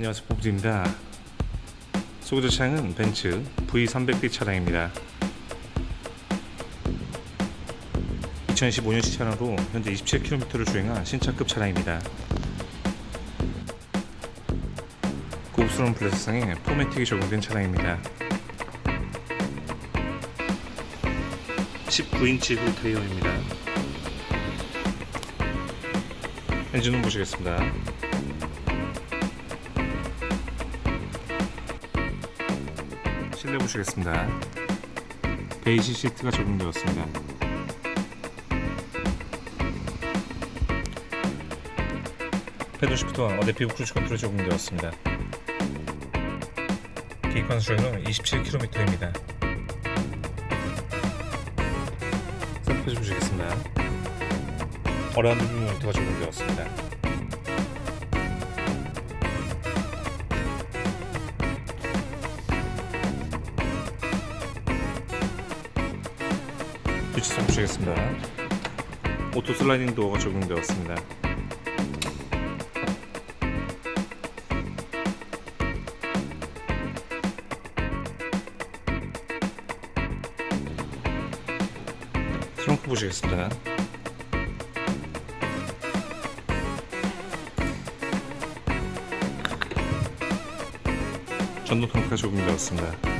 안녕하세요. 보부입니다. 소개될 차량은 벤츠 V300D 차량입니다. 2015년식 차량으로 현재 27km를 주행한 신차급 차량입니다. 고급스러운 블레스상에 포매틱이 적용된 차량입니다. 19인치 휠 타이어입니다. 엔진룸 보시겠습니다 실내 보시겠습니다. 베이지 시트가 적용되었습니다. 패드 시프트와 어댑티브 크루즈 컨트롤이 적용되었습니다. 계기판 수량은 27km입니다. 셀프페이지 보시겠습니다. 어라운드 뷰 모니터가 적용되었습니다. 뒤치성 보시겠습니다. 오토 슬라이딩 도어가 적용되었습니다. 트렁크 보시겠습니다. 전동 트렁크가 적용되었습니다.